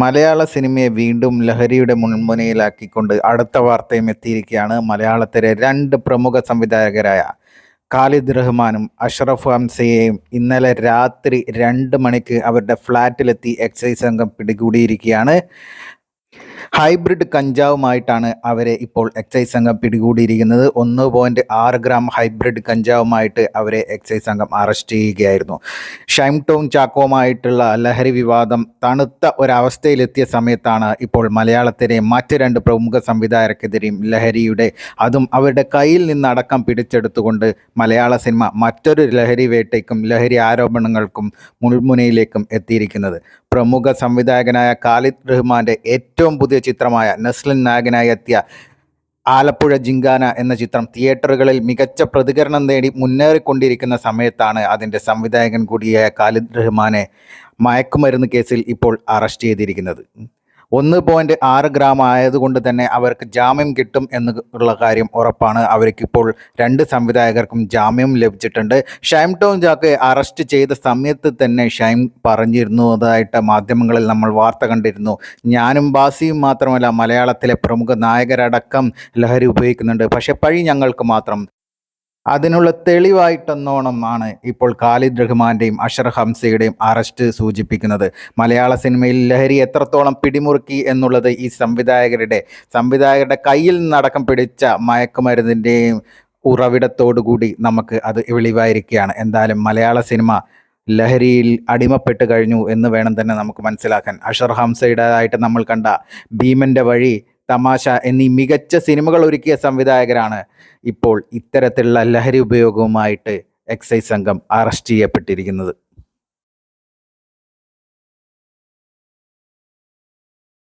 മലയാള സിനിമയെ വീണ്ടും ലഹരിയുടെ മുൻമുനയിലാക്കിക്കൊണ്ട് അടുത്ത വാർത്തയും എത്തിയിരിക്കുകയാണ് മലയാളത്തിലെ രണ്ട് പ്രമുഖ സംവിധായകരായ ഖാലിദ് റഹ്മാനും അഷ്റഫ് ഹംസയെയും ഇന്നലെ രാത്രി രണ്ട് മണിക്ക് അവരുടെ ഫ്ലാറ്റിലെത്തി എക്സൈസ് സംഘം പിടികൂടിയിരിക്കുകയാണ്. ഹൈബ്രിഡ് കഞ്ചാവുമായിട്ടാണ് അവരെ ഇപ്പോൾ എക്സൈസ് സംഘം പിടികൂടിയിരിക്കുന്നത്. ഒന്ന് പോയിന്റ് ആറ് ഗ്രാം ഹൈബ്രിഡ് കഞ്ചാവുമായിട്ട് അവരെ എക്സൈസ് സംഘം അറസ്റ്റ് ചെയ്യുകയായിരുന്നു. ഷൈം ടോൺ ചാക്കോവുമായിട്ടുള്ള ലഹരി വിവാദം തണുത്ത ഒരവസ്ഥയിലെത്തിയ സമയത്താണ് ഇപ്പോൾ മലയാളത്തിലെ മറ്റ് രണ്ട് പ്രമുഖ സംവിധായകർക്കെതിരെയും ലഹരിയുടെ അതും അവരുടെ കയ്യിൽ നിന്നടക്കം പിടിച്ചെടുത്തുകൊണ്ട് മലയാള സിനിമ മറ്റൊരു ലഹരി വേട്ടയ്ക്കും ലഹരി ആരോപണങ്ങൾക്കും മുൾമുനയിലേക്കും എത്തിയിരിക്കുന്നത്. പ്രമുഖ സംവിധായകനായ ഖാലിദ് റഹ്മാന്റെ ഏറ്റവും പുതിയ ചിത്രമായ നസ്ലിൻ നായകനായി എത്തിയ ആലപ്പുഴ ജിങ്കാന എന്ന ചിത്രം തിയേറ്ററുകളിൽ മികച്ച പ്രതികരണം നേടി മുന്നേറിക്കൊണ്ടിരിക്കുന്ന സമയത്താണ് അതിന്റെ സംവിധായകൻ കൂടിയായ ഖാലിദ് റഹ്മാനെ മയക്കുമരുന്ന് കേസിൽ ഇപ്പോൾ അറസ്റ്റ് ചെയ്തിരിക്കുന്നത്. ഒന്ന് പോയിന്റ് ആറ് ഗ്രാം ആയതുകൊണ്ട് തന്നെ അവർക്ക് ജാമ്യം കിട്ടും എന്നുള്ള കാര്യം ഉറപ്പാണ്. അവർക്കിപ്പോൾ രണ്ട് സംവിധായകർക്കും ജാമ്യം ലഭിച്ചിട്ടുണ്ട്. ഷൈം ടോം ജാക്ക് അറസ്റ്റ് ചെയ്ത സമയത്ത് തന്നെ ഷൈം പറഞ്ഞിരുന്നതായിട്ട് മാധ്യമങ്ങളിൽ നമ്മൾ വാർത്ത കണ്ടിരുന്നു. ഞാനും ബാസിയും മാത്രമല്ല മലയാളത്തിലെ പ്രമുഖ നായകരടക്കം ലഹരി ഉപയോഗിക്കുന്നുണ്ട്. പക്ഷേ പഴി ഞങ്ങൾക്ക് മാത്രം അതിനുള്ള തെളിവായിട്ടെന്നോണം ആണ് ഇപ്പോൾ ഖാലിദ് റഹ്മാന്റെയും അഷർ ഹംസയുടെയും അറസ്റ്റ് സൂചിപ്പിക്കുന്നത്. മലയാള സിനിമയിൽ ലഹരി എത്രത്തോളം പിടിമുറുക്കി എന്നുള്ളത് ഈ സംവിധായകരുടെ സംവിധായകരുടെ കയ്യിൽ നിന്നടക്കം പിടിച്ച മയക്കുമരുന്നിന്റെയും ഉറവിടത്തോടുകൂടി നമുക്ക് അത് വെളിവായിരിക്കുകയാണ്. എന്തായാലും മലയാള സിനിമ ലഹരിയിൽ അടിമപ്പെട്ട് കഴിഞ്ഞു എന്ന് വേണം തന്നെ നമുക്ക് മനസ്സിലാക്കാൻ. അഷർ ഹംസയുടേതായിട്ട് നമ്മൾ കണ്ട ഭീമന്റെ വഴി തമാശ എന്നീ മികച്ച സിനിമകൾ ഒരുക്കിയ സംവിധായകരാണ് ഇപ്പോൾ ഇത്തരത്തിലുള്ള ലഹരി ഉപയോഗവുമായിട്ട് എക്സൈസ് സംഘം അറസ്റ്റ് ചെയ്യപ്പെട്ടിരിക്കുന്നത്.